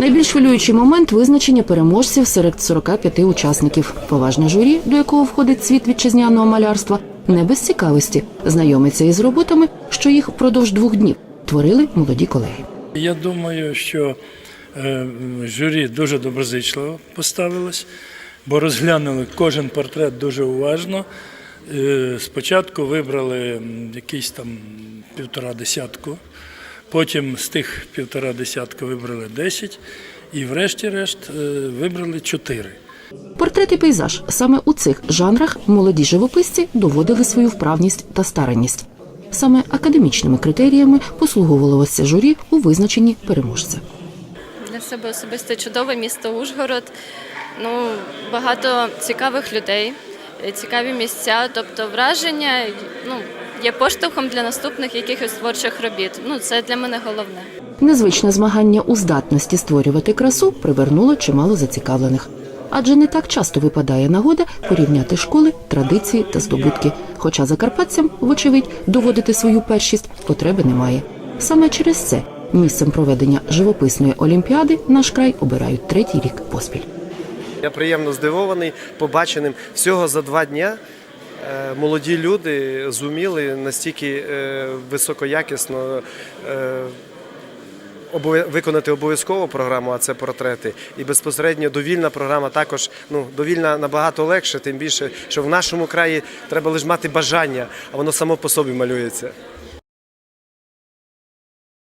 Найбільш хвилюючий момент визначення переможців серед 45 учасників. Поважне журі, до якого входить світ вітчизняного малярства, не без цікавості знайомиться із роботами, що їх впродовж двох днів творили молоді колеги. Я думаю, що е, журі дуже доброзичливо поставилось, бо розглянули кожен портрет дуже уважно. Е, Спочатку вибрали якісь там півтора десятку, потім з тих півтора десятка вибрали 10 і врешті-решт е, вибрали 4. Портрет і пейзаж саме у цих жанрах молоді живописці доводили свою вправність та старанність. Саме академічними критеріями послуговувалося журі у визначенні переможця. Для себе особисто чудове місто Ужгород. Ну, багато цікавих людей, цікаві місця, тобто враження ну, є поштовхом для наступних якихось творчих робіт. Ну, це для мене головне. Незвичне змагання у здатності створювати красу привернуло чимало зацікавлених. Адже не так часто випадає нагода порівняти школи, традиції та здобутки. Хоча закарпатцям, вочевидь, доводити свою першість потреби немає. Саме через це місцем проведення живописної олімпіади наш край обирають третій рік поспіль. Я приємно здивований побаченим всього за два дня. е, Молоді люди зуміли настільки е, високоякісно е, виконати обов'язкову програму, а це портрети. І безпосередньо довільна програма також ну, довільна набагато легше, тим більше, що в нашому краї треба лише мати бажання, а воно само по собі малюється.